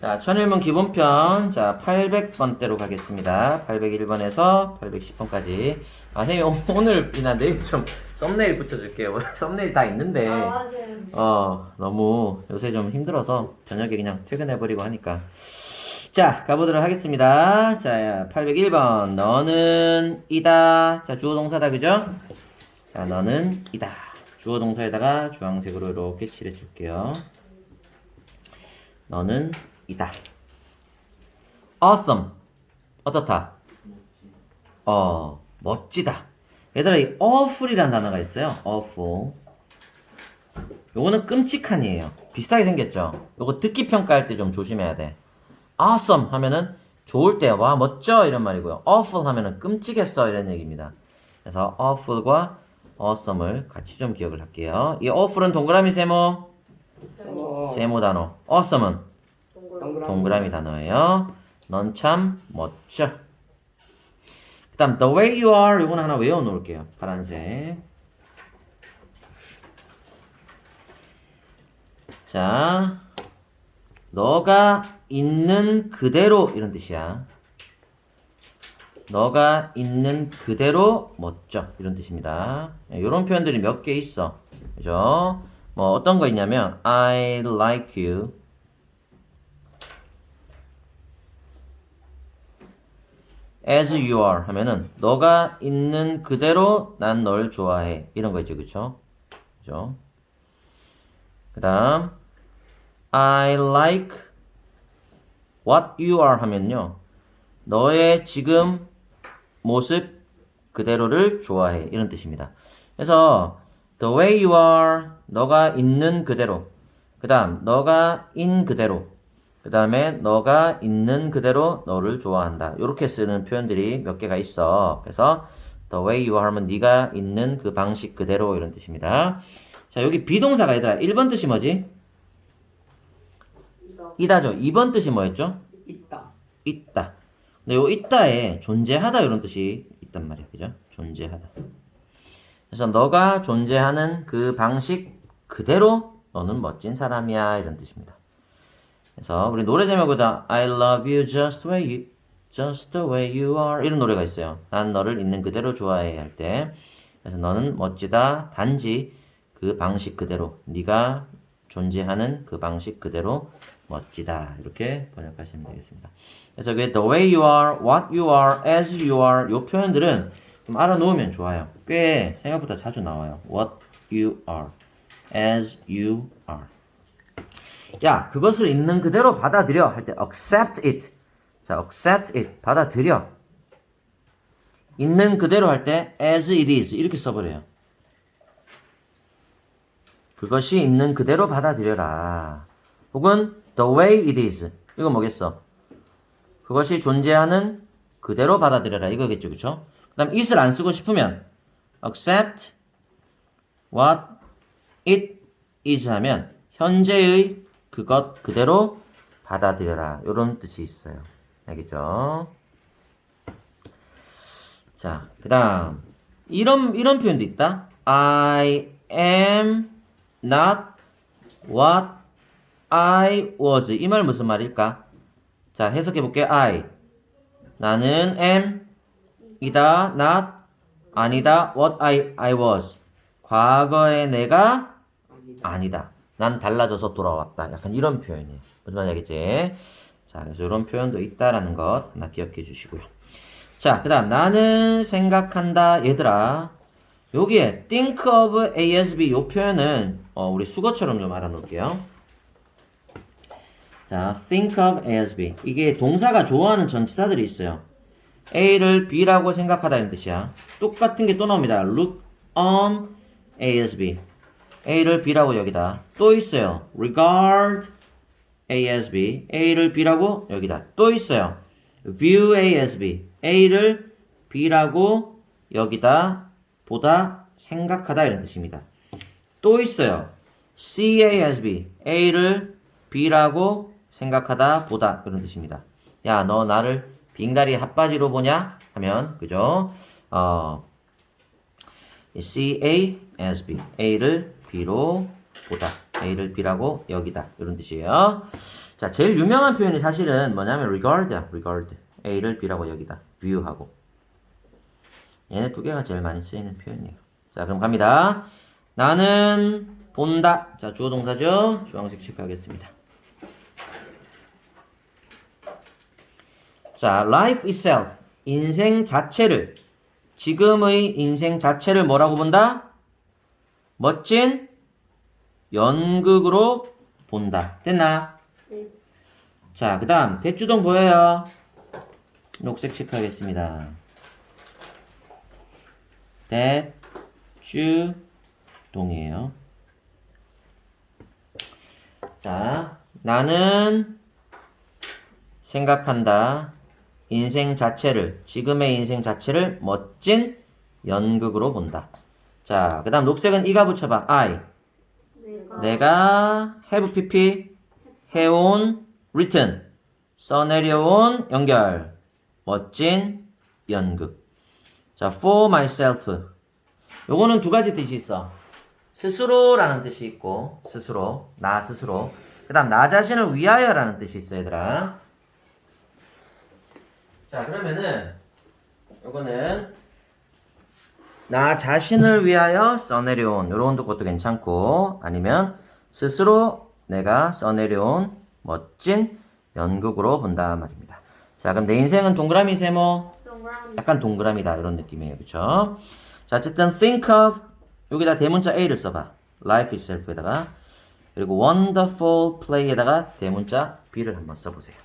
자, 천일문 기본편. 자, 800번대로 가겠습니다. 801번에서 810번까지. 아, 선생님, 오늘이나 내일 좀 썸네일 붙여줄게요. 썸네일 다 있는데. 아 맞아요. 어, 너무 요새 좀 힘들어서 저녁에 그냥 퇴근해버리고 하니까. 자, 가보도록 하겠습니다. 자, 801번. 너는 이다. 자, 주어 동사다, 그죠? 자, 너는 이다. 주어 동사에다가 주황색으로 이렇게 칠해줄게요. 너는 이다. awesome. 어떻다? 어, 멋지다. 얘들아, 이 awful이라는 단어가 있어요. awful. 요거는 끔찍한이에요. 비슷하게 생겼죠? 요거 듣기 평가할 때 좀 조심해야 돼. awesome 하면은 좋을 때, 와, 멋져! 이런 말이고요. awful 하면은 끔찍했어! 이런 얘기입니다. 그래서 awful과 awesome을 같이 좀 기억을 할게요. 이 awful은 동그라미 세모, 세모 단어. awesome은 동그라미 단어예요. 넌 참 멋져. 그 다음, the way you are, 요거는 하나 외워 놓을게요. 파란색. 자, 너가 있는 그대로 이런 뜻이야. 너가 있는 그대로 멋져 이런 뜻입니다. 이런 표현들이 몇 개 있어. 그죠? 뭐 어떤 거 있냐면 I like you. As you are 하면은 너가 있는 그대로 난 널 좋아해. 이런 거 있죠. 그쵸? 그죠? 그 다음 I like what you are 하면요. 너의 지금 모습 그대로를 좋아해. 이런 뜻입니다. 그래서 the way you are 너가 있는 그대로 그 다음 너가 in 그대로 그 다음에 너가 있는 그대로 너를 좋아한다. 이렇게 쓰는 표현들이 몇 개가 있어. 그래서 the way you are 하면 네가 있는 그 방식 그대로 이런 뜻입니다. 자 여기 비동사가 얘들아 1번 뜻이 뭐지? 이다죠. 2번 뜻이 뭐였죠? 있다. 있다. 근데 요 있다에 존재하다 이런 뜻이 있단 말이야. 그죠? 존재하다. 그래서 너가 존재하는 그 방식 그대로 너는 멋진 사람이야 이런 뜻입니다. 그래서 우리 노래 제목보다 I love you just way you just the way you are 이런 노래가 있어요. 난 너를 있는 그대로 좋아해 할 때. 그래서 너는 멋지다. 단지 그 방식 그대로 네가 존재하는 그 방식 그대로 멋지다 이렇게 번역하시면 되겠습니다. 그래서 그 the way you are, what you are, as you are 이 표현들은 좀 알아놓으면 좋아요. 꽤 생각보다 자주 나와요. what you are, as you are. 야 그것을 있는 그대로 받아들여 할 때 accept it. 자 accept it 받아들여. 있는 그대로 할 때 as it is 이렇게 써버려요. 그것이 있는 그대로 받아들여라. 혹은 the way it is. 이거 뭐겠어? 그것이 존재하는 그대로 받아들여라. 이거겠죠. 그쵸? 그 다음 it을 안 쓰고 싶으면 accept what it is 하면 현재의 그것 그대로 받아들여라. 이런 뜻이 있어요. 알겠죠? 자, 그 다음 이런 이런 표현도 있다. I am not what I was. 이 말 무슨 말일까? 자, 해석해 볼게요. I. 나는 am 이다 not 아니다 what I I was. 과거의 내가 아니다. 난 달라져서 돌아왔다. 약간 이런 표현이에요. 무슨 말인지 알겠지? 자, 그래서 이런 표현도 있다라는 것 하나 기억해 주시고요. 자, 그 다음 나는 생각한다 얘들아. 여기에 think of ASB 요 표현은 어, 우리 수거처럼 좀 알아놓을게요. 자, think of ASB. 이게 동사가 좋아하는 전치사들이 있어요. A를 B라고 생각하다 이런 뜻이야. 똑같은 게 또 나옵니다. look on ASB. A를 B라고 여기다. 또 있어요. regard ASB. A를 B라고 여기다. 또 있어요. view ASB. A를 B라고 여기다 보다 생각하다 이런 뜻입니다. 또 있어요. CASB. A를 B라고 생각하다 보다 그런 뜻입니다. 야, 너 나를 빙다리 핫바지로 보냐? 하면 그죠? 어, CASB. A를 B로 보다. A를 B라고 여기다. 이런 뜻이에요. 자, 제일 유명한 표현이 사실은 뭐냐면 regard야. regard. A를 B라고 여기다. view하고. 얘네 두 개가 제일 많이 쓰이는 표현이에요. 자, 그럼 갑니다. 나는 본다. 자, 주어 동사죠? 주황색 체크하겠습니다. 자, life itself. 인생 자체를. 지금의 인생 자체를 뭐라고 본다? 멋진 연극으로 본다. 됐나? 네. 자, 그 다음, 대주동 보여요? 녹색 체크하겠습니다. 대주동이에요. 자, 나는 생각한다. 인생 자체를, 지금의 인생 자체를 멋진 연극으로 본다. 자, 그 다음 녹색은 이가 붙여봐. I. 내가 have pp 해온 written. 써내려온 연결. 멋진 연극. 자 for myself. 요거는 두 가지 뜻이 있어. 스스로라는 뜻이 있고 스스로 나 스스로. 그 다음 나 자신을 위하여라는 뜻이 있어 얘들아. 자 그러면은 요거는 나 자신을 위하여 써내려온 이런 것도 괜찮고 아니면 스스로 내가 써내려온 멋진 연극으로 본다 말입니다. 자 그럼 내 인생은 동그라미 세모 동그라미 약간 동그라미다 이런 느낌이에요. 그렇죠? 자 어쨌든 think of 여기다 대문자 A를 써봐. life itself에다가 그리고 wonderful play에다가 대문자 B를 한번 써보세요.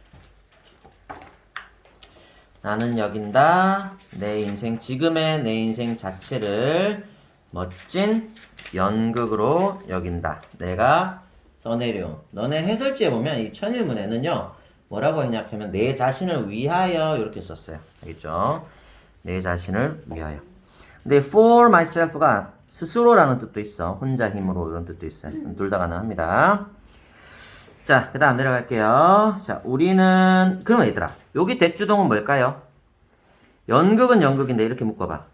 나는 여긴다. 내 인생, 지금의 내 인생 자체를 멋진 연극으로 여긴다. 내가 써내려온. 너네 해설지에 보면 이 천일문에는요, 뭐라고 했냐 하면 내 자신을 위하여 이렇게 썼어요. 알겠죠? 내 자신을 위하여. 근데 for myself가 스스로라는 뜻도 있어. 혼자 힘으로 이런 뜻도 있어요. 둘 다 가능합니다. 자, 그 다음 내려갈게요. 자, 우리는, 그러면 얘들아, 여기 대주동은 뭘까요? 연극은 연극인데, 이렇게 묶어봐.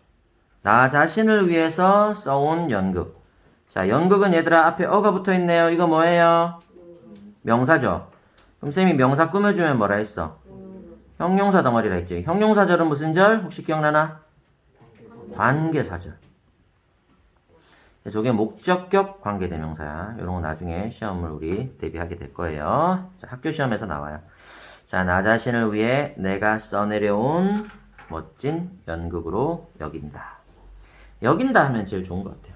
나 자신을 위해서 써온 연극. 자, 연극은 얘들아, 앞에 어가 붙어 있네요. 이거 뭐예요? 명사죠? 그럼 쌤이 명사 꾸며주면 뭐라 했어? 형용사 덩어리라 했죠. 형용사절은 무슨 절? 혹시 기억나나? 관계사절. 저게 목적격 관계대명사야. 이런 거 나중에 시험을 우리 대비하게 될 거예요. 자, 학교 시험에서 나와요. 자, 나 자신을 위해 내가 써내려온 멋진 연극으로 여긴다. 여긴다 하면 제일 좋은 것 같아요.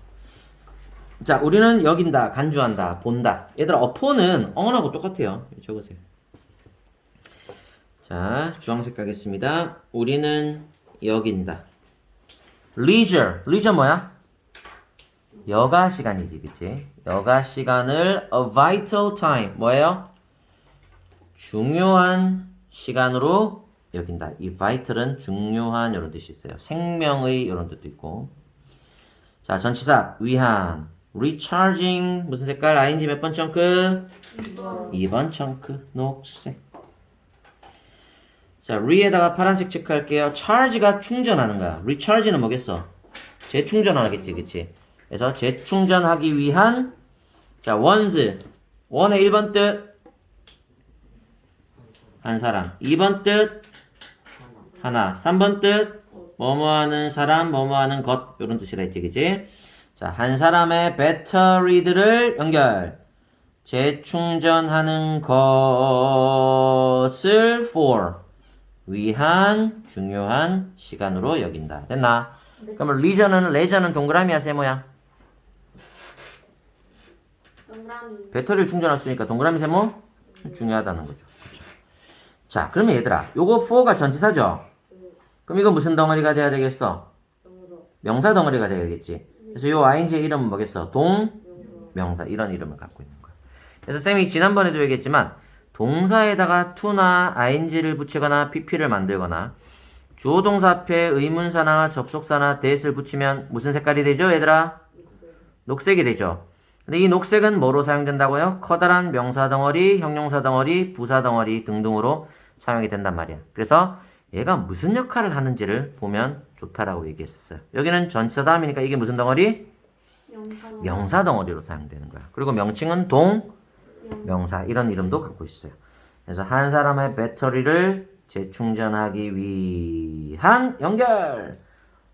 자, 우리는 여긴다, 간주한다, 본다. 얘들아, 어포는 엉하고 똑같아요. 적으세요. 자, 주황색 가겠습니다. 우리는 여긴다. leisure. leisure 뭐야? 여가 시간이지, 그치? 여가 시간을 a vital time. 뭐예요? 중요한 시간으로 여긴다. 이 vital은 중요한 이런 뜻이 있어요. 생명의 이런 뜻도 있고. 자, 전치사 위한 recharging 무슨 색깔? ing 몇 번 청크? 2번 청크 녹색. 자, re에다가 파란색 체크할게요. charge가 충전하는 거야. recharge는 뭐겠어? 재충전하겠지, 그치? 그래서 재충전하기 위한 자, ones. 원의 1번 뜻. 한 사람. 2번 뜻. 하나. 3번 뜻. 뭐뭐 하는 사람, 뭐뭐 하는 것. 이런 뜻이라 했지, 그치? 자, 한 사람의 배터리들을 연결. 재충전하는 것을 for. 위한 중요한 시간으로 여긴다. 됐나? 그러면 리저는 레저는 동그라미야 세모야? 동그라미 배터리를 충전할 수 있으니까 동그라미 세모 중요하다는 거죠. 그렇죠. 자, 그러면 얘들아, 요거 for가 전치사죠. 그럼 이거 무슨 덩어리가 돼야 되겠어? 명사 덩어리가 돼야겠지. 그래서 요 ing의 이름은 뭐겠어? 동 명사 이런 이름을 갖고 있는 거야. 그래서 쌤이 지난번에도 얘기했지만 동사에다가 to나 ing를 붙이거나 pp를 만들거나 주어 동사 앞에 의문사나 접속사나 that을 붙이면 무슨 색깔이 되죠, 얘들아? 녹색이 되죠. 근데 이 녹색은 뭐로 사용된다고요? 커다란 명사 덩어리, 형용사 덩어리, 부사 덩어리 등등으로 사용이 된단 말이야. 그래서 얘가 무슨 역할을 하는지를 보면 좋다라고 얘기했었어요. 여기는 전치사 다음이니까 이게 무슨 덩어리? 명사 덩어리로 사용되는 거야. 그리고 명칭은 동, 명 명사 이런 이름도 갖고 있어요. 그래서 한 사람의 배터리를 재충전하기 위한 연결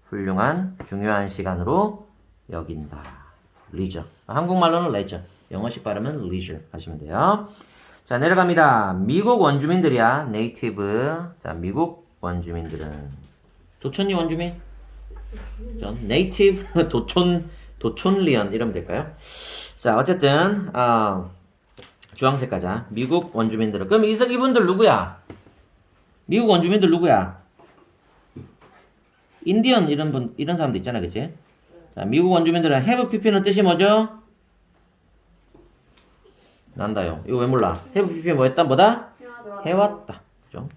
훌륭한 중요한 시간으로 여긴다. 리저. 한국말로는 레저. 영어식 발음은 리저 하시면 돼요. 자 내려갑니다. 미국 원주민들이야. 네이티브. 자 미국 원주민들은 도촌리 원주민. 전 네이티브 도촌 도촌리언 이러면 될까요? 자 어쨌든 아 주황색 가자. 미국 원주민들은 그럼 이 이분들 누구야? 미국 원주민들 누구야? 인디언 이런 분 이런 사람도 있잖아, 그치? 자, 미국 원주민들은 have pp는 뜻이 뭐죠? 난다요. 이거 왜 몰라? have pp 뭐였다? 뭐다? 해와 해왔다. 그죠?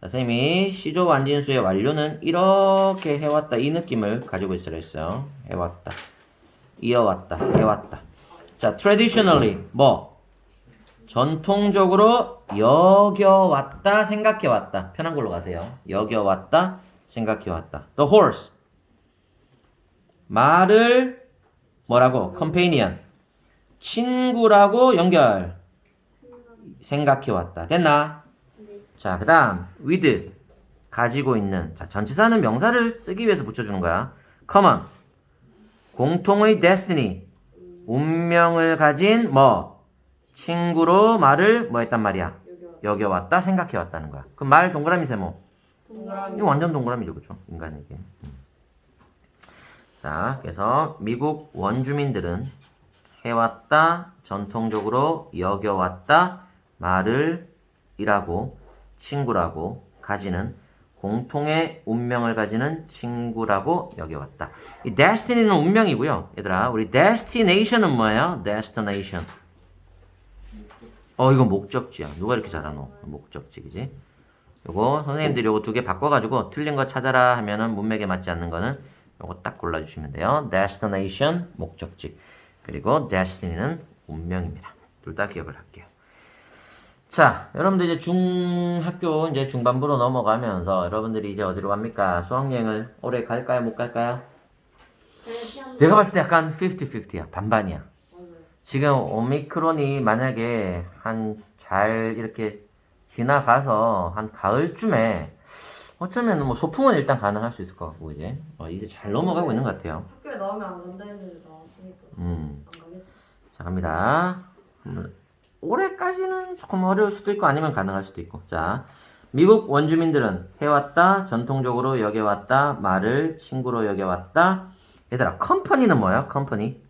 자, 선생님이 시조 완진수의 완료는 이렇게 해왔다. 이 느낌을 가지고 있으라 했어요. 해왔다. 이어왔다. 해왔다. 자, traditionally 뭐 전통적으로 여겨왔다, 생각해왔다. 편한 걸로 가세요. 여겨왔다, 생각해왔다. The horse. 말을 뭐라고? companion. 친구라고 연결. 생각해왔다. 됐나? 자, 그 다음, with. 가지고 있는. 자, 전치사는 명사를 쓰기 위해서 붙여주는 거야. common. 공통의 destiny. 운명을 가진 뭐? 친구로 말을 뭐 했단 말이야? 여겨왔다, 생각해왔다는 거야. 그말 동그라미 세모. 동그라미 이거 완전 동그라미죠, 그죠? 인간에게. 음. 자, 그래서 미국 원주민들은 해왔다, 전통적으로 여겨왔다, 말을 이라고, 친구라고 가지는 공통의 운명을 가지는 친구라고 여겨왔다. 이 destiny는 운명이고요. 얘들아, 우리 destination은 뭐예요? destination. 어, 이거 목적지야. 누가 이렇게 잘하노? 목적지, 그지? 요거 선생님들이 요거 두 개 바꿔가지고 틀린 거 찾아라 하면은 문맥에 맞지 않는 거는 요거 딱 골라주시면 돼요. destination 목적지 그리고 destiny는 운명입니다. 둘 다 기억을 할게요. 자, 여러분들 이제 중학교 이제 중반부로 넘어가면서 여러분들이 이제 어디로 갑니까? 수학여행을 올해 갈까요? 못 갈까요? 내가 봤을 때 약간 50-50야. 반반이야. 지금 오미크론이 만약에 한 잘 이렇게 지나가서 한 가을쯤에 어쩌면 뭐 소풍은 일단 가능할 수 있을 것 같고 이제 어, 이제 잘 넘어가고 있는 것 같아요. 학교에 나오면 안 간다 했는데 나왔으니까 음, 안 가겠지. 자 갑니다. 음, 올해까지는 조금 어려울 수도 있고 아니면 가능할 수도 있고. 자, 미국 원주민들은 해왔다, 전통적으로 여겨왔다, 말을 친구로 여겨왔다. 얘들아, 컴퍼니는 뭐야? 컴퍼니?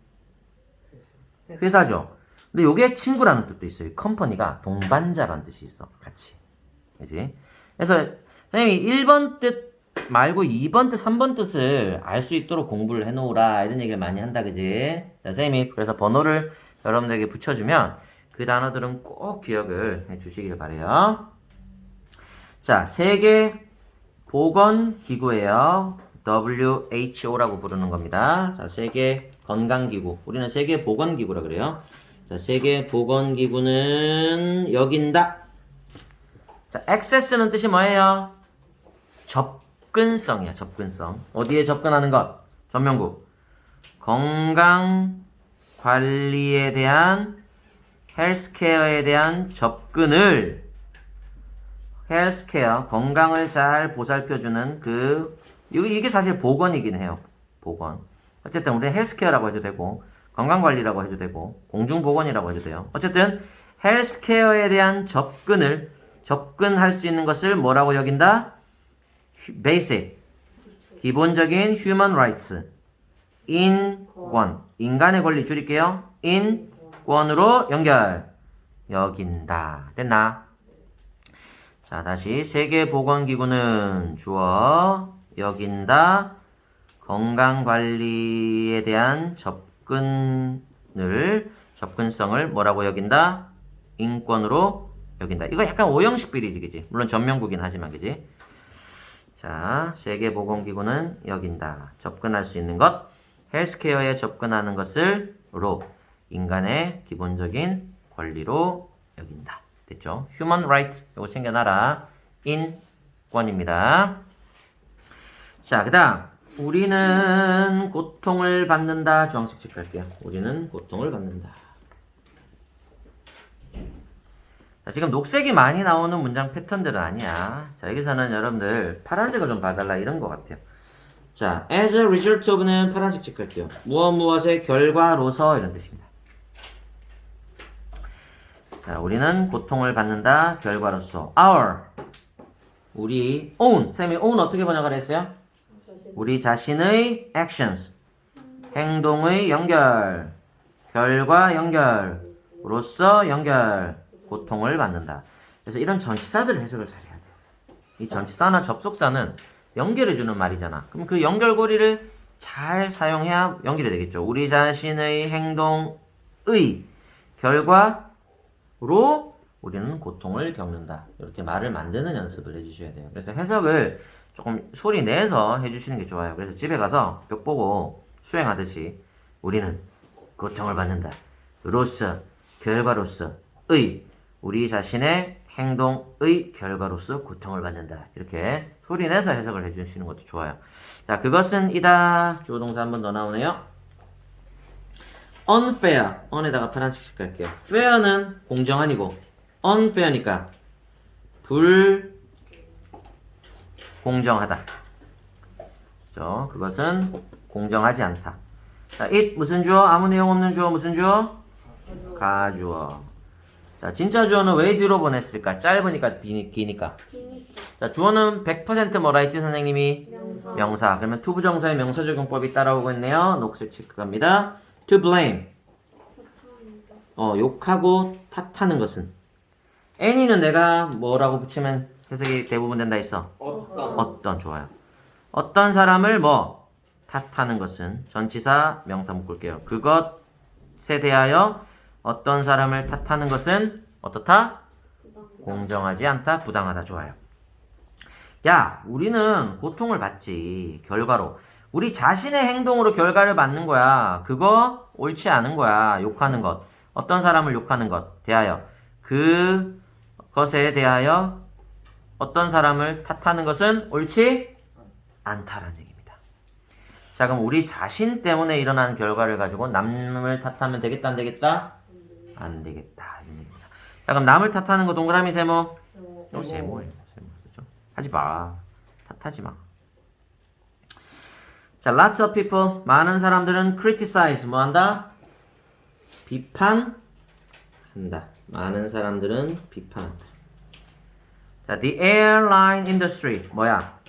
회사죠. 근데 요게 친구라는 뜻도 있어요. 컴퍼니가 동반자라는 뜻이 있어. 같이. 그지? 그래서 선생님이 1번 뜻 말고 2번 뜻, 3번 뜻을 알 수 있도록 공부를 해놓으라. 이런 얘기를 많이 한다. 그지? 자, 선생님이 그래서 번호를 여러분들에게 붙여주면 그 단어들은 꼭 기억을 해 주시길 바래요. 자, 세계 보건 기구예요. WHO라고 부르는 겁니다. 자, 세계 건강 기구. 우리는 세계 보건 기구라 그래요. 자, 세계 보건 기구는 여긴다. 자, access는 뜻이 뭐예요? 접근성이야, 접근성. 어디에 접근하는 것? 전명구. 건강 관리에 대한 헬스케어에 대한 접근을 헬스케어 건강을 잘 보살펴주는 그 이게 사실 보건이긴 해요. 보건. 어쨌든 우리는 헬스케어라고 해도 되고 건강관리라고 해도 되고 공중보건이라고 해도 돼요. 어쨌든 헬스케어에 대한 접근을 접근할 수 있는 것을 뭐라고 여긴다? 베이직 기본적인 human rights 인권 인간의 권리 줄일게요. 인권으로 연결 여긴다. 됐나? 자, 다시 세계보건기구는 주어 여긴다. 건강관리에 대한 접근을 접근성을 뭐라고 여긴다? 인권으로 여긴다. 이거 약간 오형식 비리지, 그지? 물론 전면구긴 하지만, 그지? 자, 세계보건기구는 여긴다. 접근할 수 있는 것, 헬스케어에 접근하는 것을 로 인간의 기본적인 권리로 여긴다. 됐죠? Human Rights 이거 챙겨놔라. 인권입니다. 자, 그다음 우리는 고통을 받는다. 주황색 체크할게요. 우리는 고통을 받는다. 자, 지금 녹색이 많이 나오는 문장 패턴들은 아니야. 자, 여기서는 여러분들 파란색을 좀 봐달라 이런 것 같아요. 자, as a result of는 파란색 체크할게요. 무엇 무엇의 결과로서 이런 뜻입니다. 자, 우리는 고통을 받는다. 결과로서 our 우리 own 쌤이 own 어떻게 번역을 했어요? 우리 자신의 actions 행동의 연결 결과 연결로서 연결 고통을 받는다. 그래서 이런 전치사들을 해석을 잘해야 돼요. 이 전치사나 접속사는 연결해주는 말이잖아. 그럼 그 연결고리를 잘 사용해야 연결이 되겠죠. 우리 자신의 행동의 결과로 우리는 고통을 겪는다. 이렇게 말을 만드는 연습을 해주셔야 돼요. 그래서 해석을 조금 소리 내서 해주시는 게 좋아요. 그래서 집에 가서 벽 보고 수행하듯이 우리는 고통을 받는다. 로서, 결과로서, 의, 우리 자신의 행동의 결과로서 고통을 받는다. 이렇게 소리 내서 해석을 해주시는 것도 좋아요. 자, 그것은 이다. 주어 동사 한 번 더 나오네요. unfair. on에다가 파란색 칠할게요. fair는 공정한이고, unfair니까 불 공정하다. 그죠? 그것은 공정하지 않다. 자, it 무슨 주어? 아무 내용 없는 주어 무슨 주어? 가주어. 자, 진짜 주어는 왜 뒤로 보냈을까? 짧으니까 비- 기니까. 기니까. 자, 주어는 100% 뭐라 했지 선생님이? 명사. 명사. 그러면 투부정사의 명사 적용법이 따라오고 있네요. 녹색 체크 갑니다. to blame. 어, 욕하고 탓하는 것은. any는 내가 뭐라고 붙이면 해석이 대부분 된다 했어. 어떤 어떤 좋아요. 어떤 사람을 뭐 탓하는 것은 전치사 명사 묶을게요. 그것에 대하여 어떤 사람을 탓하는 것은 어떻다? 공정하지 않다, 부당하다 좋아요. 야, 우리는 고통을 받지. 결과로 우리 자신의 행동으로 결과를 받는 거야. 그거 옳지 않은 거야. 욕하는 것. 어떤 사람을 욕하는 것 대하여 그 것에 대하여 어떤 사람을 탓하는 것은 옳지 않다라는 얘기입니다. 자, 그럼 우리 자신 때문에 일어나는 결과를 가지고 남을 탓하면 되겠다, 안 되겠다? 안 되겠다. 이런 얘기입니다. 자, 그럼 남을 탓하는 거 동그라미 세모. 이거 세모예요. 세모. 그죠? 하지 마. 탓하지 마. 자, lots of people. 많은 사람들은 criticize. 뭐 한다? 비판한다. 많은 사람들은 비판한다. 자, the airline industry. 뭐야?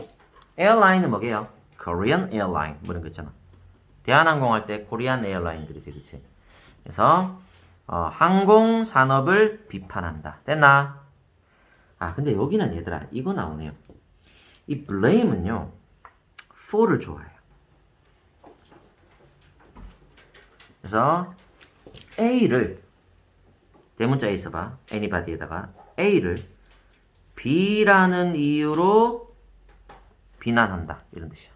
airline은 뭐게요? Korean airline. 뭐 이런 거 있잖아. 대한항공 할 때 코리안 에어라인들이 되겠지. 그래서 어, 항공 산업을 비판한다. 됐나? 아, 근데 여기는 얘들아, 이거 나오네요. 이 blame은요, for를 좋아해요. 그래서 A를 대문자에 있어봐. anybody에다가 A를 B라는 이유로 비난한다. 이런 뜻이야.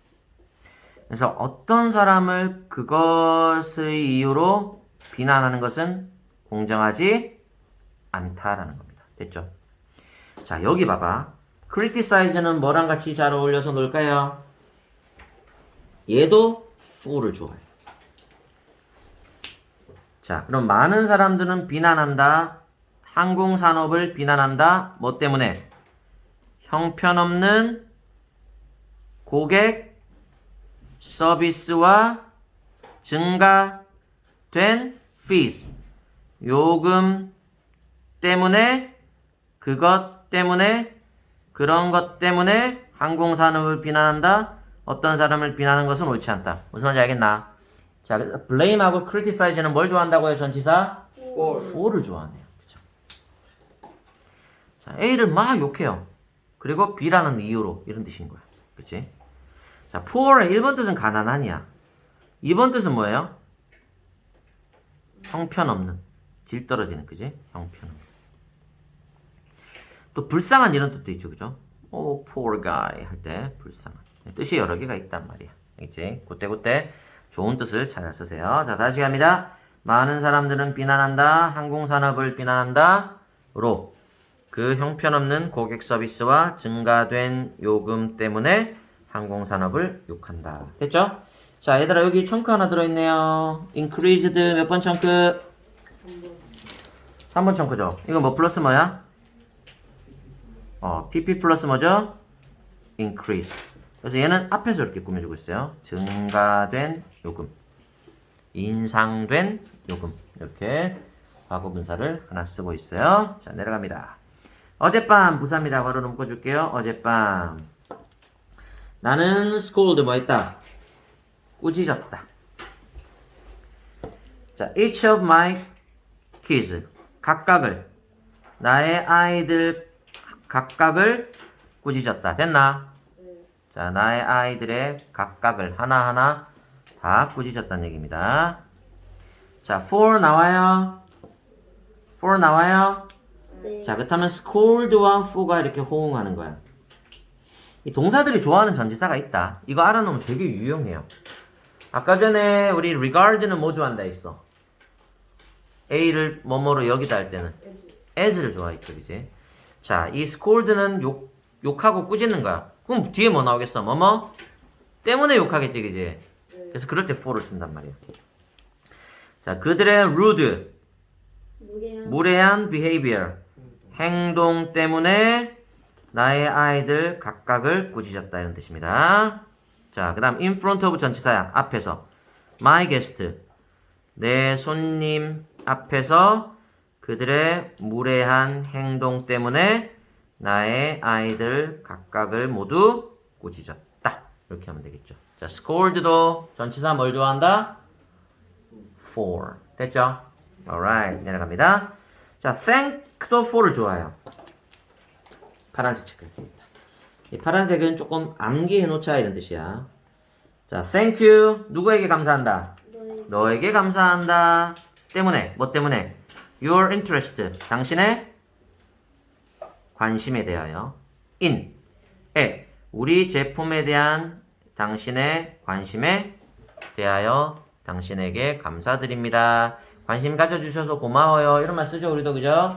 그래서 어떤 사람을 그것의 이유로 비난하는 것은 공정하지 않다라는 겁니다. 됐죠? 자, 여기 봐봐. criticize는 뭐랑 같이 잘 어울려서 놀까요? 얘도 for를 좋아해. 자, 그럼 많은 사람들은 비난한다. 항공산업을 비난한다. 뭐 때문에? 형편없는 고객 서비스와 증가된 fees 요금 때문에 그것 때문에 그런 것 때문에 항공산업을 비난한다. 어떤 사람을 비난하는 것은 옳지 않다. 무슨 말인지 알겠나? 자, 그래서 blame하고 criticize는 뭘 좋아한다고요, 전치사? 꼴 for를 좋아하네요. 그죠? 자, A를 막 욕해요. 그리고 B라는 이유로 이런 뜻인 거야. 그치? 자, poor의 1번 뜻은 가난한이야. 2번 뜻은 뭐예요? 형편없는. 질 떨어지는, 그지? 형편없는. 또 불쌍한 이런 뜻도 있죠, 그죠? 오, poor guy 할 때 불쌍한. 뜻이 여러 개가 있단 말이야. 알겠지? 그때 그때 좋은 뜻을 잘 쓰세요. 자, 다시 갑니다. 많은 사람들은 비난한다. 항공산업을 비난한다. 로. 그 형편없는 고객 서비스와 증가된 요금 때문에 항공산업을 욕한다. 됐죠? 자, 얘들아 여기 청크 하나 들어있네요. increased 몇 번 청크? 3번 청크죠. 이거 뭐 플러스 뭐야? 어, pp 플러스 뭐죠? increase. 그래서 얘는 앞에서 이렇게 꾸며주고 있어요. 증가된 요금, 인상된 요금 이렇게 과거 분사를 하나 쓰고 있어요. 자 내려갑니다. 어젯밤 부사입니다. 바로 묶어줄게요. 어젯밤 나는 scold 뭐 했다? 꾸짖었다. 자, each of my kids 각각을 나의 아이들 각각을 꾸짖었다. 됐나? 자, 나의 아이들의 각각을 하나하나 다 꾸짖었다는 얘기입니다. 자, for 나와요. for 나와요. 네. 자, 그렇다면 scold와 for가 이렇게 호응하는 거야. 이 동사들이 좋아하는 전치사가 있다. 이거 알아놓으면 되게 유용해요. 아까 전에 우리 regard는 뭐 좋아한다 했어? A를 뭐뭐로 여기다 할 때는 as를 좋아했죠, 이제. 자, 이 scold는 욕, 욕하고 꾸짖는 거야. 그럼 뒤에 뭐 나오겠어? 뭐뭐? 때문에 욕하겠지, 그지? 그래서 그럴 때 for를 쓴단 말이야. 자, 그들의 rude, 무례한 무례한 behavior, 행동 때문에 나의 아이들 각각을 꾸짖었다 이런 뜻입니다. 자, 그 다음 in front of 전치사야. 앞에서 my guest, 내 손님 앞에서 그들의 무례한 행동 때문에 나의 아이들 각각을 모두 꾸짖었다. 이렇게 하면 되겠죠. 자, scold도 전치사 뭘 좋아한다? for. 됐죠? alright. 내려갑니다. 자, thank도 for를 좋아해요. 파란색 체크입니다. 이 파란색은 조금 암기해 놓자 이런 뜻이야. 자, thank you. 누구에게 감사한다? 너에게 감사한다. 때문에 뭐 때문에? Your interest. 당신의 관심에 대하여. in. 에. 우리 제품에 대한 당신의 관심에 대하여 당신에게 감사드립니다. 관심 가져주셔서 고마워요. 이런 말 쓰죠, 우리도 그죠?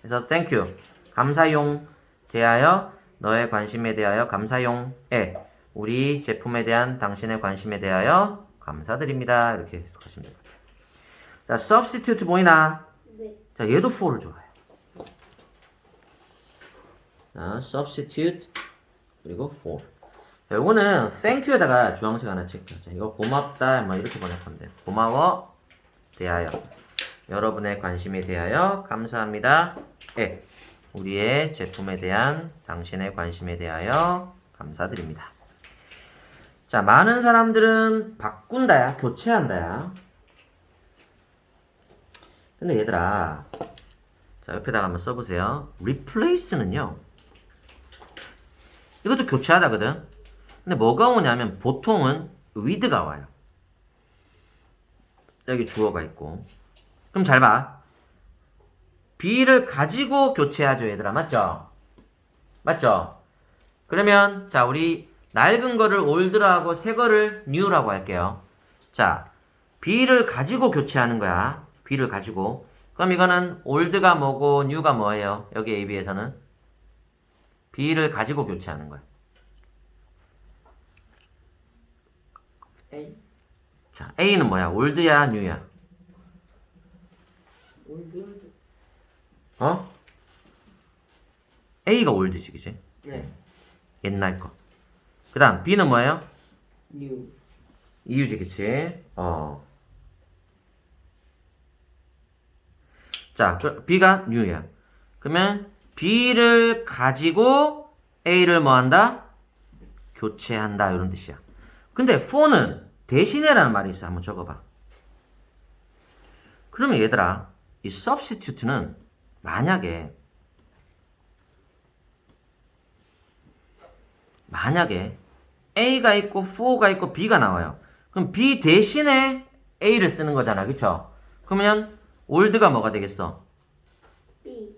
그래서 thank you. 감사용 대하여 너의 관심에 대하여 감사용 에 우리 제품에 대한 당신의 관심에 대하여 감사드립니다. 이렇게 해석하시면 됩니다. 자, substitute 보이나? 네. 자, 얘도 for를 좋아해요. 자, substitute 그리고 for. 자, 요거는 thank you에다가 주황색 하나 체크. 자, 이거 고맙다. 뭐 이렇게 번역하면 돼요. 고마워 대하여 여러분의 관심에 대하여 감사합니다. 에 우리의 제품에 대한 당신의 관심에 대하여 감사드립니다. 자, 많은 사람들은 바꾼다야, 교체한다야. 근데 얘들아, 자, 옆에다가 한번 써보세요. replace는요, 이것도 교체하다거든? 근데 뭐가 오냐면, 보통은 with가 와요. 여기 주어가 있고. 그럼 잘 봐. be를 가지고 교체하죠, 얘들아. 맞죠? 맞죠? 그러면, 자, 우리 낡은 거를 올드라고 새 거를 new라고 할게요. 자, be를 가지고 교체하는 거야. Be를 가지고. 그럼 이거는 올드가 뭐고 new가 뭐예요? 여기 AB에서는 be를 가지고 교체하는 거야. A 자, A는 뭐야? 올드야, new야? 올드 어? A가 올드지, 그지? 네 옛날 거. 그 다음, B는 뭐예요? 뉴 이유지, 그치? 어. 자, 그 B가 new야. 그러면 B를 가지고 A를 뭐 한다? 교체한다. 이런 뜻이야. 근데 for는 대신에라는 말이 있어. 한번 적어봐. 그러면 얘들아, 이 substitute는 만약에 만약에 A가 있고 for가 있고 B가 나와요. 그럼 B 대신에 A를 쓰는 거잖아. 그쵸? 그러면 올드가 뭐가 되겠어? B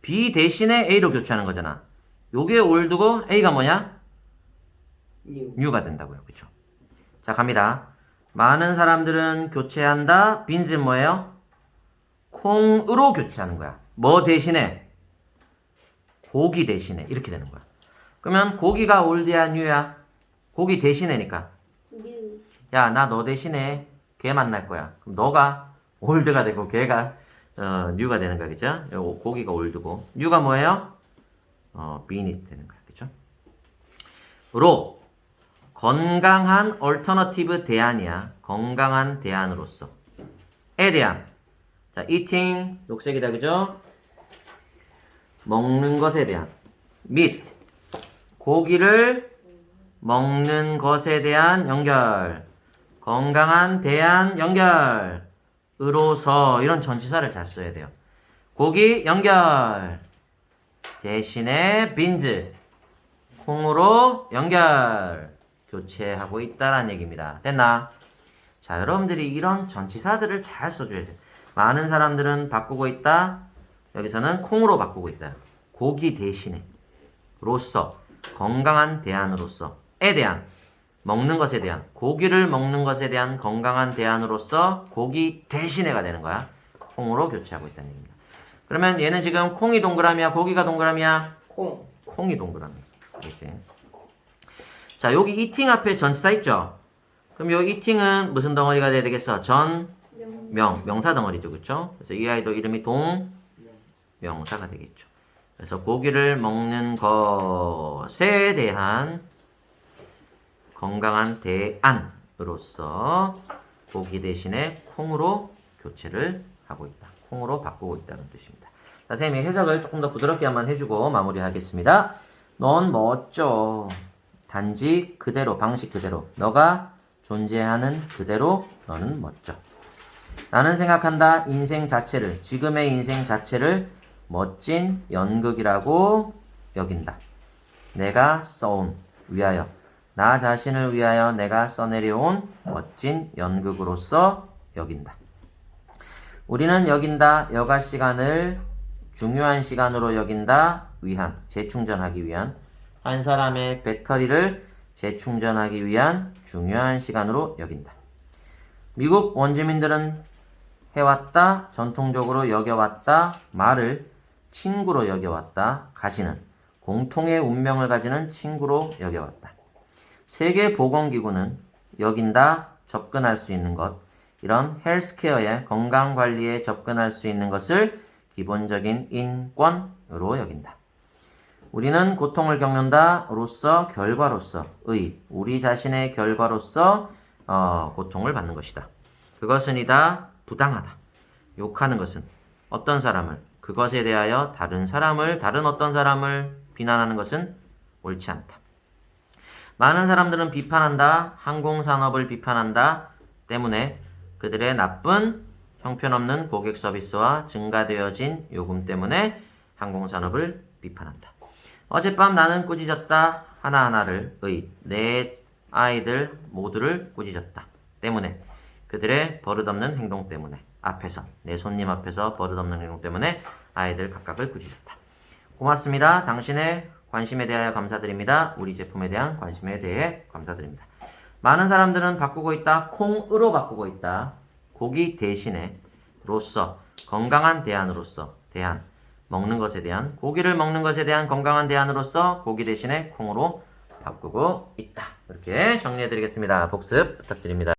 B 대신에 A로 교체하는 거잖아. 요게 올드고 A가 뭐냐? 뉴 뉴가 된다고요. 그쵸? 자, 갑니다. 많은 사람들은 교체한다. 빈즈 뭐예요? 콩으로 교체하는 거야. 뭐 대신에? 고기 대신에. 이렇게 되는 거야. 그러면 고기가 올드야, 뉴야? 고기 대신에니까. 뉴. 야, 나 너 대신에 걔 만날 거야. 그럼 너가 올드가 되고 걔가 어, 뉴가 되는? 요 고기가 올드고 뉴가 뭐예요? 어, 빈이 되는 거야, 그죠? 로 건강한 얼터너티브 대안이야. 건강한 대안으로서. 에 대한. 자, eating 녹색이다, 그죠? 먹는 것에 대한. meat 고기를 먹는 것에 대한 연결. 건강한 대한 연결. 으로서 이런 전치사를 잘 써야 돼요. 고기 연결. 대신에 빈즈 콩으로 연결 교체하고 있다라는 얘기입니다. 됐나? 자, 여러분들이 이런 전치사들을 잘 써줘야 돼요. 많은 사람들은 바꾸고 있다. 여기서는 콩으로 바꾸고 있다. 고기 대신에 로서 건강한 대안으로서 에 대한 먹는 것에 대한 고기를 먹는 것에 대한 건강한 대안으로서 고기 대신에가 되는 거야. 콩으로 교체하고 있다는 얘기입니다. 그러면 얘는 지금 콩이 동그라미야, 고기가 동그라미야? 콩. 콩이 동그라미. 알겠지? 자, 여기 eating 앞에 전치사 있죠? 그럼 요 eating은 무슨 덩어리가 돼야 되겠어? 전, 명. 명, 명사 덩어리죠. 그쵸? 그래서 이 아이도 이름이 동, 명사가 되겠죠. 그래서 고기를 먹는 것에 대한 건강한 대안으로서 고기 대신에 콩으로 교체를 하고 있다. 콩으로 바꾸고 있다는 뜻입니다. 자, 선생님이 해석을 조금 더 부드럽게 한번 해주고 마무리하겠습니다. 넌 멋져. 단지 그대로, 방식 그대로. 너가 존재하는 그대로 너는 멋져. 나는 생각한다. 인생 자체를, 지금의 인생 자체를 멋진 연극이라고 여긴다. 내가 써온, 위하여. 나 자신을 위하여 내가 써내려온 멋진 연극으로서 여긴다. 우리는 여긴다. 여가 시간을 중요한 시간으로 여긴다. 위한, 재충전하기 위한. 한 사람의 배터리를 재충전하기 위한 중요한 시간으로 여긴다. 미국 원주민들은 해왔다, 전통적으로 여겨왔다, 말을 친구로 여겨왔다, 가지는 공통의 운명을 가지는 친구로 여겨왔다. 세계보건기구는 여긴다, 접근할 수 있는 것, 이런 헬스케어의 건강관리에 접근할 수 있는 것을 기본적인 인권으로 여긴다. 우리는 고통을 겪는다로서 결과로서 의 우리 자신의 결과로서 어, 고통을 받는 것이다. 그것은 이다 부당하다. 욕하는 것은 어떤 사람을 그것에 대하여 다른 사람을 다른 어떤 사람을 비난하는 것은 옳지 않다. 많은 사람들은 비판한다. 항공산업을 비판한다. 때문에 그들의 나쁜 형편없는 고객 서비스와 증가되어진 요금 때문에 항공산업을 비판한다. 어젯밤 나는 꾸짖었다. 하나하나를 의, 내 아이들 모두를 꾸짖었다. 때문에 그들의 버릇없는 행동 때문에 앞에서 내 손님 앞에서 버릇없는 행동 때문에 아이들 각각을 꾸짖었다. 고맙습니다. 당신의 관심에 대하여 감사드립니다. 우리 제품에 대한 관심에 대해 감사드립니다. 많은 사람들은 바꾸고 있다. 콩으로 바꾸고 있다. 고기 대신에 로서 건강한 대안으로서 대안 먹는 것에 대한 고기를 먹는 것에 대한 건강한 대안으로서 고기 대신에 콩으로 바꾸고 있다. 이렇게 정리해 드리겠습니다. 복습 부탁드립니다.